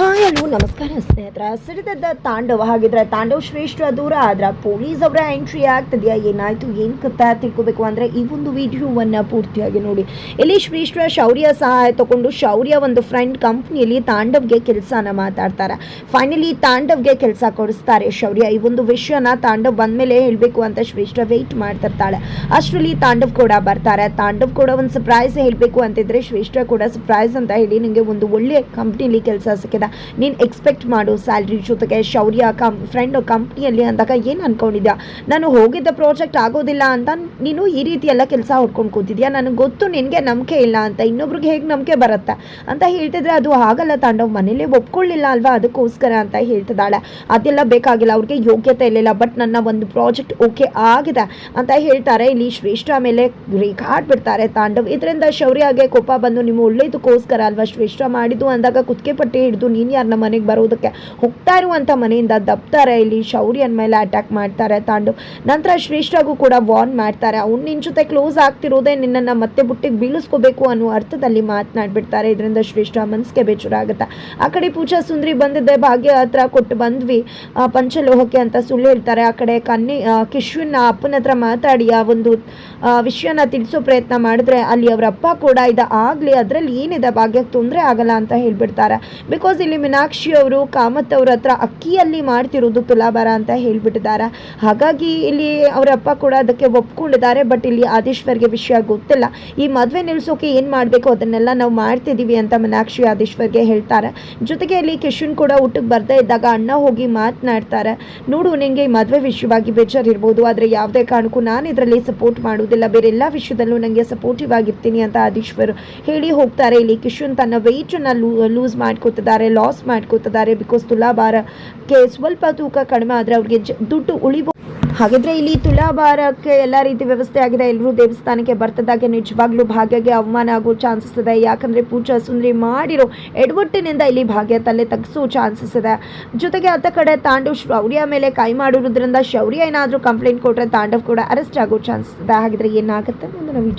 Hi hello ನಮಸ್ಕಾರ ಸ್ನೇಹಿತರ. ಸಿಡಿದದ್ದ ತಾಂಡವ ಹಾಗಿದ್ರೆ ತಾಂಡವ ಶ್ರೇಷ್ಠ ದೂರ ಆದ್ರೆ ಪೊಲೀಸ್ ಅವರ ಎಂಟ್ರಿ ಆಗ್ತದೆಯಾ? ಏನಾಯ್ತು? ಏನ್ ಕಥೆ ತಿಳ್ಕೋಬೇಕು ಅಂದ್ರೆ ಈ ಒಂದು ವಿಡಿಯೋವನ್ನ ಪೂರ್ತಿಯಾಗಿ ನೋಡಿ. ಇಲ್ಲಿ ಶ್ರೇಷ್ಠ ಶೌರ್ಯ ಸಹಾಯ ತಗೊಂಡು ಶೌರ್ಯ ಒಂದು ಫ್ರೆಂಡ್ ಕಂಪ್ನಿಯಲ್ಲಿ ತಾಂಡವ್ಗೆ ಕೆಲಸನ ಮಾತಾಡ್ತಾರೆ. ಫೈನಲಿ ತಾಂಡವ್ಗೆ ಕೆಲಸ ಕೊಡಿಸ್ತಾರೆ. ಶೌರ್ಯ ಈ ಒಂದು ವಿಷಯನ ತಾಂಡವ್ ಬಂದ್ಮೇಲೆ ಹೇಳ್ಬೇಕು ಅಂತ ಶ್ರೇಷ್ಠ ವೆಯ್ಟ್ ಮಾಡ್ತಿರ್ತಾಳೆ. ಅಷ್ಟರಲ್ಲಿ ತಾಂಡವ್ ಕೂಡ ಬರ್ತಾರೆ. ತಾಂಡವ್ ಕೂಡ ಒಂದು ಸರ್ಪ್ರೈಸ್ ಹೇಳಬೇಕು ಅಂತಿದ್ರೆ ಶ್ರೇಷ್ಠ ಕೂಡ ಸರ್ಪ್ರೈಸ್ ಅಂತ ಹೇಳಿ ನಿಮಗೆ ಒಂದು ಒಳ್ಳೆ ಕಂಪ್ನಿಲಿ ಕೆಲಸ ಸಿಕ್ಕಿದೆ. ನೀನು ಎಕ್ಸ್ಪೆಕ್ಟ್ ಮಾಡು ಸ್ಯಾಲ್ರಿ ಜೊತೆಗೆ ಶೌರ್ಯ ಕಂ ಫ್ರೆಂಡ್ ಕಂಪ್ನಿಯಲ್ಲಿ ಅಂದಾಗ ಏನು ಅಂದ್ಕೊಂಡಿದ್ಯಾ ನಾನು ಹೋಗಿದ್ದ ಪ್ರಾಜೆಕ್ಟ್ ಆಗೋದಿಲ್ಲ ಅಂತ ನೀನು ಈ ರೀತಿ ಎಲ್ಲ ಕೆಲಸ ಹೊಡ್ಕೊಂಡು ಕೂತಿದ್ಯಾ? ನನಗೆ ಗೊತ್ತು ನಿನಗೆ ನಂಬಿಕೆ ಇಲ್ಲ ಅಂತ, ಇನ್ನೊಬ್ರಿಗೆ ಹೇಗೆ ನಂಬಿಕೆ ಬರುತ್ತೆ? ಅಂತ ಹೇಳ್ತಿದ್ರೆ ಅದು ಆಗಲ್ಲ ತಾಂಡವ್ ಮನೇಲಿ ಒಪ್ಕೊಳ್ಳಿಲ್ಲ ಅಲ್ವಾ? ಅದಕ್ಕೋಸ್ಕರ ಅಂತ ಹೇಳ್ತಿದ್ದಾಳೆ. ಅದೆಲ್ಲ ಬೇಕಾಗಿಲ್ಲ, ಅವ್ರಿಗೆ ಯೋಗ್ಯತೆ ಇರಲಿಲ್ಲ ಬಟ್ ನನ್ನ ಒಂದು ಪ್ರಾಜೆಕ್ಟ್ ಓಕೆ ಆಗಿದೆ ಅಂತ ಹೇಳ್ತಾರೆ. ಇಲ್ಲಿ ಶ್ರೇಷ್ಠ ಮೇಲೆ ರೇಖಾಡ್ ಬಿಡ್ತಾರೆ ತಾಂಡವ್. ಇದರಿಂದ ಶೌರ್ಯಗೆ ಕೋಪ ಬಂದು ನಿಮ್ಮ ಒಳ್ಳೇದಕ್ಕೋಸ್ಕರ ಅಲ್ವಾ ಶ್ರೇಷ್ಠ ಮಾಡಿದ್ದು ಅಂದಾಗ ಕುತ್ತಿಗೆ ಪಟ್ಟಿ ಹಿಡಿದು ನೀನು ಯಾರು ನಮ್ಮ ಮನೆಗೆ ಬರೋದಕ್ಕೆ ಹೋಗ್ತಾ ಇರುವಂಥ ಮನೆಯಿಂದ ದಬ್ತಾರೆ ಇಲ್ಲಿ ಶೌರ್ಯನ ಮೇಲೆ ಅಟ್ಯಾಕ್ ಮಾಡ್ತಾರೆ ತಾಂಡು. ನಂತರ ಶ್ರೇಷ್ಠಗೂ ಕೂಡ ವಾರ್ನ್ ಮಾಡ್ತಾರೆ. ಅವ್ನು ನಿನ್ನ ಜೊತೆ ಕ್ಲೋಸ್ ಆಗ್ತಿರೋದೇ ನಿನ್ನನ್ನು ಮತ್ತೆ ಬುಟ್ಟಿಗೆ ಬೀಳಿಸ್ಕೋಬೇಕು ಅನ್ನೋ ಅರ್ಥದಲ್ಲಿ ಮಾತನಾಡ್ಬಿಡ್ತಾರೆ. ಇದರಿಂದ ಶ್ರೇಷ್ಠ ಮನಸ್ಸಿಗೆ ಬೇಜಾರಾಗುತ್ತೆ ಆ ಕಡೆ ಪೂಜಾ ಸುಂದರಿ ಬಂದಿದ್ದೆ, ಭಾಗ್ಯ ಹತ್ರ ಕೊಟ್ಟು ಬಂದ್ವಿ. ಪಂಚಲೋಹಕ್ಕೆ ಅಂತ ಸುಳ್ಳು ಹೇಳ್ತಾರೆ. ಆ ಕಡೆ ಕನ್ನಿ ಕಿಶ್ವಿನ ಅಪ್ಪನ ಹತ್ರ ಮಾತಾಡಿ, ಆ ಒಂದು ವಿಷಯನ ತಿಳಿಸೋ ಪ್ರಯತ್ನ ಮಾಡಿದ್ರೆ ಅಲ್ಲಿ ಅವರ ಅಪ್ಪ ಕೂಡ ಇದು ಆಗಲಿ, ಅದರಲ್ಲಿ ಏನಿದೆ ಭಾಗ್ಯಕ್ಕೆ ತೊಂದರೆ ಆಗಲ್ಲ ಅಂತ ಹೇಳ್ಬಿಡ್ತಾರೆ. ಬಿಕಾಸ್ ಇಲ್ಲಿ ಮೀನಾಕ್ಷಿ ಅವರು, ಕಾಮತ್ ಅವ್ರ ಹತ್ರ ಅಕ್ಕಿಯಲ್ಲಿ ಮಾಡ್ತಿರೋದು ತುಲಾಭಾರ ಅಂತ ಹೇಳಿಬಿಟ್ಟಿದ್ದಾರೆ. ಹಾಗಾಗಿ ಇಲ್ಲಿ ಅವರ ಅಪ್ಪ ಕೂಡ ಅದಕ್ಕೆ ಒಪ್ಕೊಂಡಿದ್ದಾರೆ ಬಟ್ ಇಲ್ಲಿ ಆದೇಶ್ವರ್ಗೆ ವಿಷಯ ಗೊತ್ತಿಲ್ಲ. ಈ ಮದುವೆ ನಿಲ್ಸೋಕೆ ಏನು ಮಾಡಬೇಕು? ಅದನ್ನೆಲ್ಲ ನಾವು ಮಾಡ್ತಿದ್ದೀವಿ ಅಂತ ಮೀನಾಕ್ಷಿ ಆದೇಶ್ವರ್ಗೆ ಹೇಳ್ತಾರೆ. ಜೊತೆಗೆ ಇಲ್ಲಿ ಕಿಶನ್ ಕೂಡ ಊಟಕ್ಕೆ ಬರ್ತಾ ಇದ್ದಾಗ ಅಣ್ಣ ಹೋಗಿ ಮಾತನಾಡ್ತಾರೆ. ನೋಡು, ನಿಂಗೆ ಈ ಮದುವೆ ವಿಷಯವಾಗಿ ಬೇಜಾರಿರ್ಬೋದು ಆದರೆ ಯಾವುದೇ ಕಾರಣಕ್ಕೂ ನಾನು ಇದರಲ್ಲಿ ಸಪೋರ್ಟ್ ಮಾಡುವುದಿಲ್ಲ. ಬೇರೆ ಎಲ್ಲ ವಿಷಯದಲ್ಲೂ ನನಗೆ ಸಪೋರ್ಟಿವ್ ಆಗಿರ್ತೀನಿ ಅಂತ ಆದೀಶ್ವರ್ ಹೇಳಿ ಹೋಗ್ತಾರೆ. ಇಲ್ಲಿ ಕಿಶನ್ ತನ್ನ ವೆಯ್ಟನ್ನು ಲೂಸ್ ಮಾಡ್ಕೋತಿದ್ದಾರೆ. ಲಾಸ್ ಮಾಡ್ಕೋತಿದ್ದಾರೆ ಬಿಕಾಸ್ ತುಲಾಭಾರಕ್ಕೆ ಸ್ವಲ್ಪ ತೂಕ ಕಡಿಮೆ ಆದರೆ ಅವ್ರಿಗೆ ದುಡ್ಡು ಉಳಿಬೋದು ಹಾಗಿದ್ರೆ ಇಲ್ಲಿ ತುಲಾಭಾರಕ್ಕೆ ಎಲ್ಲ ರೀತಿ ವ್ಯವಸ್ಥೆ ಆಗಿದೆ. ಎಲ್ಲರೂ ದೇವಸ್ಥಾನಕ್ಕೆ ಬರ್ತದಾಗೆ ನಿಜವಾಗ್ಲೂ ಭಾಗ್ಯಗೆ ಅವಮಾನ ಆಗೋ ಚಾನ್ಸಸ್ ಇದೆ. ಯಾಕಂದ್ರೆ ಪೂಜಾ ಸುಂದರಿ ಮಾಡಿರೋ ಎಡವಟ್ಟಿನಿಂದ ಇಲ್ಲಿ ಭಾಗ್ಯ ತಲೆ ತಗ್ಸೋ ಚಾನ್ಸಸ್ ಇದೆ. ಜೊತೆಗೆ ಅತ್ತ ಕಡೆ ತಾಂಡವ್ ಶೌರ್ಯ ಮೇಲೆ ಕೈ ಮಾಡಿರೋದ್ರಿಂದ ಶೌರ್ಯ ಏನಾದರೂ ಕಂಪ್ಲೇಂಟ್ ಕೊಟ್ಟರೆ ತಾಂಡವ್ ಕೂಡ ಅರೆಸ್ಟ್ ಆಗೋ ಚಾನ್ಸಸ್ ಇದೆ. ಹಾಗಿದ್ರೆ ಏನಾಗುತ್ತೆ ಮುಂದಿನ